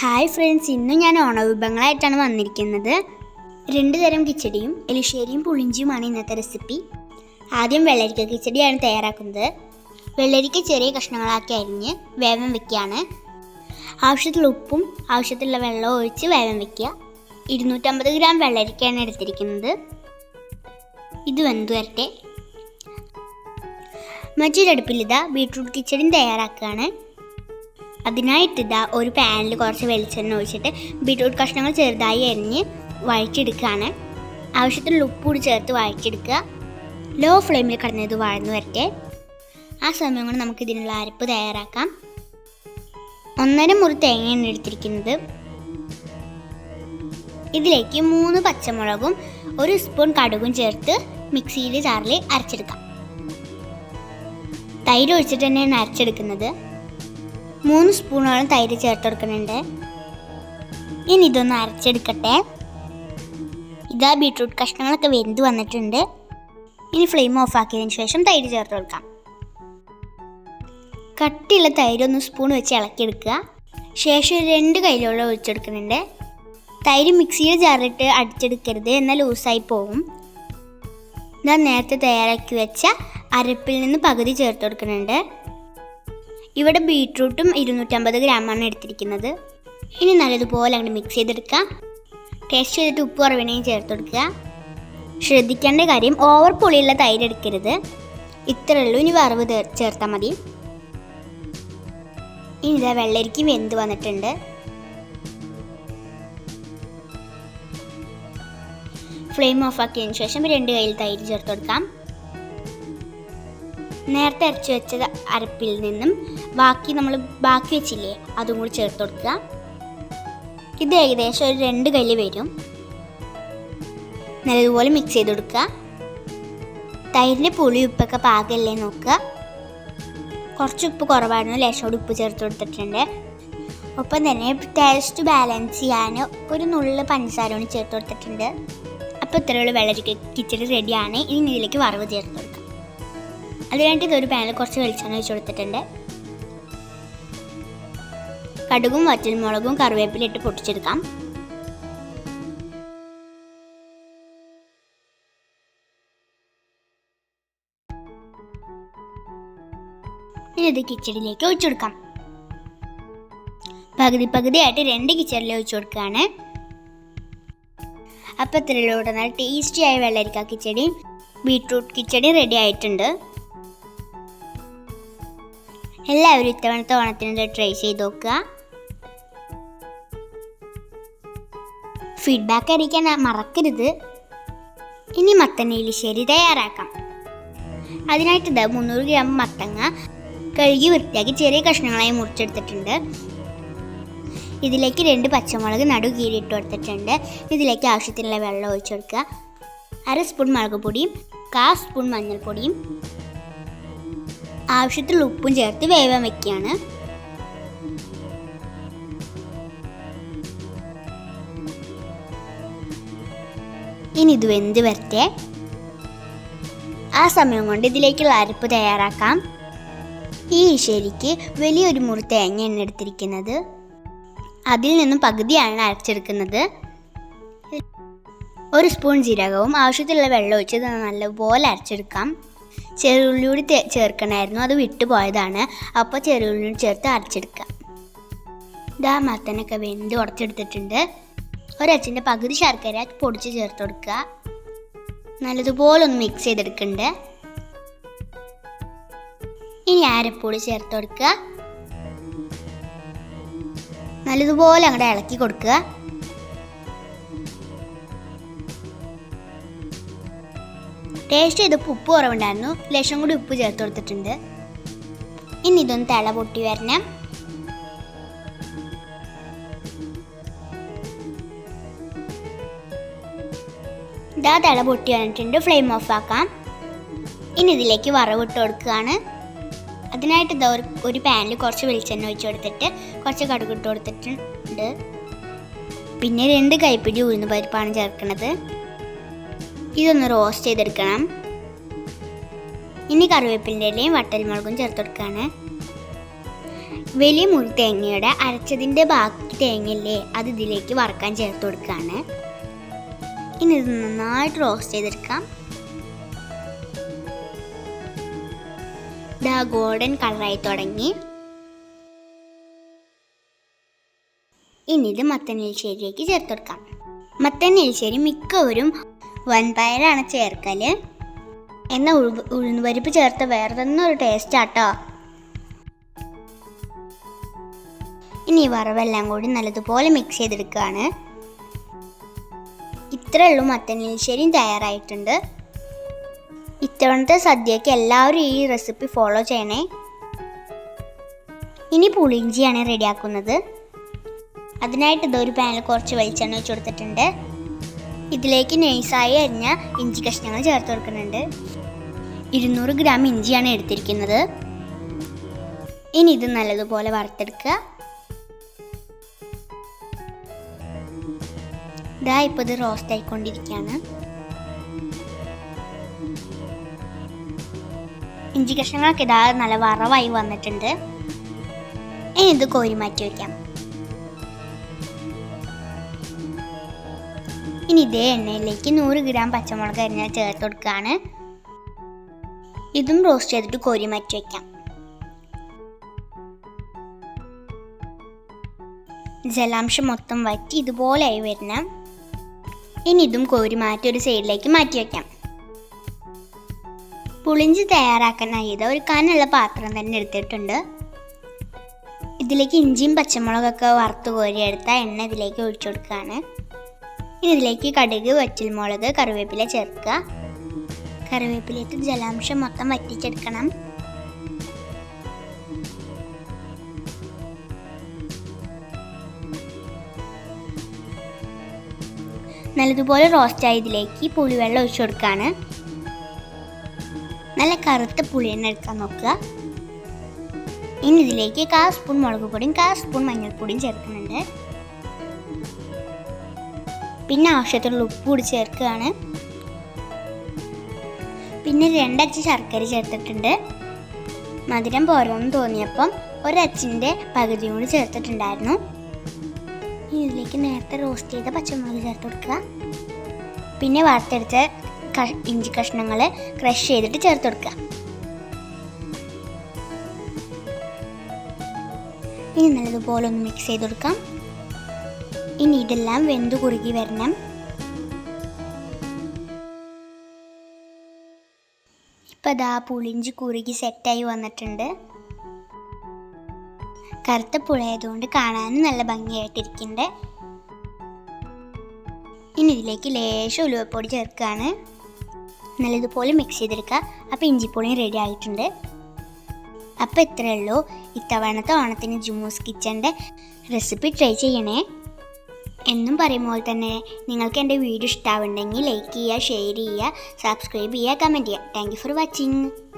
Hi friends ഇന്ന് ഞാൻ ഓണവിഭവങ്ങളായിട്ടാണ് വന്നിരിക്കുന്നത്. രണ്ട് തരം കിച്ചടിയും എലിശ്ശേരിയും പുളിഞ്ചിയുമാണ് ഇന്നത്തെ റെസിപ്പി ആദ്യം വെള്ളരിക്ക കിച്ചടിയാണ് തയ്യാറാക്കുന്നത്. വെള്ളരിക്ക ചെറിയ കഷ്ണങ്ങളാക്കി അരിഞ്ഞ് വേവം വെക്കുകയാണ്. ആവശ്യത്തിലുള്ള ഉപ്പും ആവശ്യത്തിലുള്ള വെള്ളവും ഒഴിച്ച് വേവം വെക്കുക. ഇരുന്നൂറ്റമ്പത് ഗ്രാം വെള്ളരിക്കയാണ് എടുത്തിരിക്കുന്നത്. ഇത് വെന്തു വരട്ടെ. മറ്റൊരടുപ്പിലിതാ ബീട്രൂട്ട് കിച്ചടിയും തയ്യാറാക്കുകയാണ്. അതിനായിട്ട് ഇതാ ഒരു പാനിൽ കുറച്ച് വെളിച്ചെണ്ണ ഒഴിച്ചിട്ട് ബീട്രൂട്ട് കഷ്ണങ്ങൾ ചെറുതായി എരിഞ്ഞ് വഴറ്റിയെടുക്കുകയാണ്. ആവശ്യത്തിന് ഉപ്പ് കൂടി ചേർത്ത് വഴറ്റിയെടുക്കുക. ലോ ഫ്ലെയിമിൽ കിടന്ന് ഇത് വഴന്നു വരട്ടെ. ആ സമയം കൊണ്ട് നമുക്ക് ഇതിനുള്ള അരപ്പ് തയ്യാറാക്കാം. ഒന്നര മുറി തേങ്ങയാണ് എടുത്തിരിക്കുന്നത്. ഇതിലേക്ക് മൂന്ന് പച്ചമുളകും ഒരു സ്പൂൺ കടുകും ചേർത്ത് മിക്സിയിൽ ചാറിൽ അരച്ചെടുക്കാം. തൈര് ഒഴിച്ചിട്ട് തന്നെയാണ് അരച്ചെടുക്കുന്നത്. മൂന്ന് സ്പൂണോളം തൈര് ചേർത്ത് കൊടുക്കുന്നുണ്ട്. ഇനി ഇതൊന്ന് അരച്ചെടുക്കട്ടെ. ഇതാ ബീട്രൂട്ട് കഷ്ണങ്ങളൊക്കെ വെന്ത് വന്നിട്ടുണ്ട്. ഇനി ഫ്ലെയിം ഓഫ് ആക്കിയതിന് ശേഷം തൈര് ചേർത്ത് കൊടുക്കാം. കട്ടിയുള്ള തൈര് ഒന്ന് സ്പൂൺ വെച്ച് ഇളക്കിയെടുക്കുക. ശേഷം രണ്ട് കയ്യിലുള്ള ഒഴിച്ചെടുക്കുന്നുണ്ട്. തൈര് മിക്സിയിൽ ജാറിട്ട് അടിച്ചെടുക്കരുത് എന്നാൽ ലൂസായി പോകും ഞാൻ നേരത്തെ തയ്യാറാക്കി വെച്ച അരപ്പിൽ നിന്ന് പകുതി ചേർത്ത് കൊടുക്കുന്നുണ്ട്. ഇവിടെ ബീട്രൂട്ടും ഇരുന്നൂറ്റമ്പത് ഗ്രാമാണ് എടുത്തിരിക്കുന്നത്. ഇനി നല്ലതുപോലെ അങ്ങോട്ട് മിക്സ് ചെയ്തെടുക്കാം ടേസ്റ്റ് ചെയ്തിട്ട് ഉപ്പ് കുറവിനെയും ചേർത്ത് കൊടുക്കുക. ശ്രദ്ധിക്കേണ്ട കാര്യം ഓവർ പുളിയുള്ള തൈര് എടുക്കരുത്. ഇത്രയേ ഉള്ളൂ. ഇനി വറവ് ചേർത്താൽ മതി. ഇനി ഇതാ വെള്ളരിക്കും വെന്ത് വന്നിട്ടുണ്ട്. ഫ്ലെയിം ഓഫ് ആക്കിയതിന് ശേഷം രണ്ട് കയ്യിൽ തൈര് ചേർത്ത് കൊടുക്കാം. നേരത്തെ അരച്ച് വെച്ച അരപ്പിൽ നിന്നും. ബാക്കി നമ്മൾ ബാക്കി വെച്ചില്ലേ അതും കൂടി ചേർത്ത് കൊടുക്കുക. ഇത് ഏകദേശം ഒരു രണ്ട് കല്ല് വരും. നല്ലതുപോലെ മിക്സ് ചെയ്ത് കൊടുക്കുക. തൈരിന്റെ പുളി ഉപ്പൊക്കെ പാകമല്ലേ നോക്കുക. കുറച്ച് ഉപ്പ് കുറവായിരുന്നു ലേശോട് ഉപ്പ് ചേർത്ത് കൊടുത്തിട്ടുണ്ട്. ഒപ്പം തന്നെ ടേസ്റ്റ് ബാലൻസ് ചെയ്യാൻ ഒരു നുള്ളിൽ പഞ്ചസാര കൂടി ചേർത്ത് കൊടുത്തിട്ടുണ്ട്. അപ്പോൾ ഇത്രയുള്ള വെള്ളരി കിച്ചടി റെഡിയാണ് ഇനി ഇതിലേക്ക് വറവ് ചേർത്ത് കൊടുക്കാം. അതിനായിട്ട് ഇതൊരു പാനൽ കുറച്ച് വെളിച്ചെണ്ണ ഒഴിച്ചു കൊടുത്തിട്ടുണ്ട്. കടുകും വറ്റൽമുളകും കറിവേപ്പില ഇട്ട് പൊട്ടിച്ചെടുക്കാം. ഇനി ഇത് കിച്ചടിയിലേക്ക് ഒഴിച്ചു കൊടുക്കാം. പകുതി പകുതിയായിട്ട് രണ്ട് കിച്ചടിയിൽ ഒഴിച്ചു കൊടുക്കുകയാണ്. അപ്പം നല്ല ടേസ്റ്റി ആയ വെള്ളരിക്ക കിച്ചടി ബീട്രൂട്ട് കിച്ചടി റെഡി ആയിട്ടുണ്ട്. എല്ലാവരും ഇത്തവണത്തെ ഓണത്തിന് ഇത് ട്രൈ ചെയ്ത് നോക്കുക? ഫീഡ്ബാക്ക് അറിയിക്കാൻ മറക്കരുത്. ഇനി മത്തനയിലിശ്ശേരി തയ്യാറാക്കാം. അതിനായിട്ട് ഇത് മുന്നൂറ് ഗ്രാം മത്തങ്ങ കഴുകി വൃത്തിയാക്കി ചെറിയ കഷ്ണങ്ങളായി മുറിച്ചെടുത്തിട്ടുണ്ട്. ഇതിലേക്ക് രണ്ട് പച്ചമുളക് നടു കീറിയിട്ട് കൊടുത്തിട്ടുണ്ട്. ഇതിലേക്ക് ആവശ്യത്തിനുള്ള വെള്ളം ഒഴിച്ചു കൊടുക്കുക. അര സ്പൂൺ മുളക് പൊടിയും കാ സ്പൂൺ മഞ്ഞൾപ്പൊടിയും ആവശ്യത്തിലുള്ള ഉപ്പും ചേർത്ത് വേവാൻ വെക്കുകയാണ്. ഇനി ഇത് വെന്ത് വരട്ടെ. ആ സമയം കൊണ്ട് ഇതിലേക്കുള്ള അരപ്പ് തയ്യാറാക്കാം. ഈ ശരിക്ക് വലിയൊരു മുറി തേങ്ങയാണ് എടുത്തിരിക്കുന്നത്. അതിൽ നിന്നും പകുതിയാണ് അരച്ചെടുക്കുന്നത്. ഒരു സ്പൂൺ ജീരകവും ആവശ്യത്തിലുള്ള വെള്ളം ഒഴിച്ച് നല്ലപോലെ അരച്ചെടുക്കാം. ചെറുള്ളി കൂടി തേ- ചേർക്കണമായിരുന്നു അത് വിട്ടുപോയതാണ് അപ്പോൾ ചെറുള്ളി ചേർത്ത് അരച്ചെടുക്കുക. ഇതാ മത്തനൊക്കെ വെന്ത് ഉടച്ചെടുത്തിട്ടുണ്ട്. ഒരച്ചിന്റെ പകുതി ശർക്കര പൊടിച്ച് ചേർത്ത് കൊടുക്കുക. നല്ലതുപോലെ ഒന്ന് മിക്സ് ചെയ്തെടുക്കുന്നുണ്ട് ഇനി അരപ്പൊടി ചേർത്ത് കൊടുക്കുക. നല്ലതുപോലെ അങ്ങോട്ട് ഇളക്കി കൊടുക്കുക. ടേസ്റ്റ് ചെയ്തപ്പോൾ ഉപ്പ് കുറവുണ്ടായിരുന്നു. ലേശം കൂടി ഉപ്പ് ചേർത്ത് കൊടുത്തിട്ടുണ്ട്. ഇനി ഇതൊന്ന് തിള പൊട്ടി വരണം. ഇതാ തിള പൊട്ടി വന്നിട്ടുണ്ട്. ഫ്ലെയിം ഓഫ് ആക്കാം. ഇനി ഇതിലേക്ക് വറവിട്ട് കൊടുക്കുകയാണ്. അതിനായിട്ട് ഇതാ ഒരു പാനിൽ കുറച്ച് വെളിച്ചെണ്ണ ഒഴിച്ചു കൊടുത്തിട്ട് കുറച്ച് കടുകിട്ട് കൊടുത്തിട്ടുണ്ട്. പിന്നെ രണ്ട് കൈപ്പിടി ഉഴുന്ന് പരിപ്പാണ് ചേർക്കുന്നത് ഇതൊന്ന് റോസ്റ്റ് ചെയ്തെടുക്കണം. ഇനി കറിവേപ്പിന്റെ ഇലയും വട്ടൽമുളകും ചേർത്ത് കൊടുക്കുകയാണ് വലിയ മുറി തേങ്ങയുടെ അരച്ചതിന്റെ ബാക്കി തേങ്ങയില്ലേ അത് ഇതിലേക്ക് വറക്കാൻ ചേർത്ത് കൊടുക്കുകയാണ് ഇനി ഇത് നന്നായിട്ട് റോസ്റ്റ് ചെയ്തെടുക്കാം. ദ ഗോൾഡൻ കളറായി തുടങ്ങി. ഇനി ഇത് മത്തനെലിശ്ശേരിയിലേക്ക് ചേർത്ത് കൊടുക്കാം മത്തനെലിശ്ശേരി മിക്കവരും വൻപയറാണ് ചേർക്കൽ എന്നാൽ ഉഴു ഉഴുന്നുപരിപ്പ് ചേർത്ത് വേറെ തന്നെ ഒരു ടേസ്റ്റ് ആട്ടോ ഇനി വറവെല്ലാം കൂടി നല്ലതുപോലെ മിക്സ് ചെയ്തെടുക്കുകയാണ് ഇത്രേ ഉള്ളൂ മത്തനെലിശ്ശേരിയും തയ്യാറായിട്ടുണ്ട്. ഇത്തവണത്തെ സദ്യയ്ക്ക് എല്ലാവരും ഈ റെസിപ്പി ഫോളോ ചെയ്യണേ. ഇനി പുളിഞ്ചിയാണ് റെഡിയാക്കുന്നത് അതിനായിട്ട് ഇതൊരു പാനിൽ കുറച്ച് വെളിച്ചെണ്ണ വെച്ച് കൊടുത്തിട്ടുണ്ട്. ഇതിലേക്ക് നൈസായി അരിഞ്ഞ ഇഞ്ചി കഷ്ണങ്ങൾ ചേർത്ത് കൊടുക്കുന്നുണ്ട്. ഇരുന്നൂറ് ഗ്രാം ഇഞ്ചിയാണ് എടുത്തിരിക്കുന്നത്. ഇനി ഇത് നല്ലതുപോലെ വറുത്തെടുക്കുക. ഇതാ ഇപ്പോൾ ഇത് റോസ്റ്റ് ആയിക്കൊണ്ടിരിക്കുകയാണ്. ഇഞ്ചി കഷ്ണങ്ങളൊക്കെ ഇതാ നല്ല വറവായി വന്നിട്ടുണ്ട്. ഇനി ഇത് കോരി മാറ്റി വയ്ക്കാം. ഇനി ഇതേ എണ്ണയിലേക്ക് നൂറ് ഗ്രാം പച്ചമുളക് അരിഞ്ഞ ചേർത്ത് കൊടുക്കുകയാണ്. ഇതും റോസ്റ്റ് ചെയ്തിട്ട് കോരി മാറ്റി വയ്ക്കാം ജലാംശം മൊത്തം വറ്റി ഇതുപോലെയായി വരുന്ന ഇനി ഇതും കോരി മാറ്റി ഒരു സൈഡിലേക്ക് മാറ്റി വയ്ക്കാം പുളിഞ്ച് തയ്യാറാക്കാനായി ഇത് ഒരു കനുള്ള പാത്രം തന്നെ എടുത്തിട്ടുണ്ട്. ഇതിലേക്ക് ഇഞ്ചിയും പച്ചമുളകൊക്കെ വറുത്ത് കോരിയെടുത്ത എണ്ണ ഇതിലേക്ക് ഒഴിച്ചു കൊടുക്കുകയാണ്. ഇതിലേക്ക് കടുക് വറ്റൽമുളക് കറിവേപ്പില ചേർക്കുക. കറിവേപ്പിലേക്ക് ജലാംശം മൊത്തം വറ്റിച്ചെടുക്കണം. നല്ലതുപോലെ റോസ്റ്റ് ആയതിലേക്ക് പുളിവെള്ളം ഒഴിച്ചു കൊടുക്കുകയാണ് നല്ല കറുത്ത പുളി തന്നെ എടുക്കാൻ നോക്കുക. ഇനി ഇതിലേക്ക് കാ സ്പൂൺ മുളക് പൊടിയും കാ സ്പൂൺ മഞ്ഞൾപ്പൊടിയും ചേർക്കുന്നുണ്ട്. പിന്നെ ആവശ്യത്തിനുള്ള ഉപ്പ് കൂടി ചേർക്കുകയാണ്. പിന്നെ രണ്ടച്ച് ശർക്കര ചേർത്തിട്ടുണ്ട്. മധുരം പോരോന്ന് തോന്നിയപ്പം ഒരച്ചിന്റെ പകുതി കൂടി ചേർത്തിട്ടുണ്ടായിരുന്നു. ഇതിലേക്ക് നേരത്തെ റോസ്റ്റ് ചെയ്ത പച്ചമുളക് ചേർത്ത് കൊടുക്കുക. പിന്നെ വറുത്തെടുത്ത ഇഞ്ചി കഷ്ണങ്ങൾ ക്രഷ് ചെയ്തിട്ട് ചേർത്ത് കൊടുക്കുക. ഇനി നല്ലതുപോലെ ഒന്ന് മിക്സ് ചെയ്ത് കൊടുക്കാം. ഇനി ഇതെല്ലാം വെന്തു കുറുകി വരണം. ഇപ്പം ദാ പുളിഞ്ചി കുറുകി സെറ്റായി വന്നിട്ടുണ്ട്. കറുത്ത പുളയായതുകൊണ്ട് കാണാനും നല്ല ഭംഗിയായിട്ടിരിക്കുന്നുണ്ട്. ഇനി ഇതിലേക്ക് ലേശം ഉലുവപ്പൊടി ചേർക്കുകയാണ്. നല്ലതുപോലെ മിക്സ് ചെയ്തെടുക്കുക. അപ്പോൾ ഇഞ്ചിപ്പൊളിയും റെഡി ആയിട്ടുണ്ട്. അപ്പോൾ ഇത്രയേ ഉള്ളൂ. ഇത്തവണത്തെ ഓണത്തിന് ജുമൂസ് കിച്ചന്റെ റെസിപ്പി ട്രൈ ചെയ്യണേ. എന്നും പറയുമ്പോൾ തന്നെ നിങ്ങൾക്ക് എന്റെ വീഡിയോ ഇഷ്ടമാവുണ്ടെങ്കിൽ ലൈക്ക് ചെയ്യുക ഷെയർ ചെയ്യുക സബ്സ്ക്രൈബ് ചെയ്യുക കമന്റ് ചെയ്യുക. Thank for watching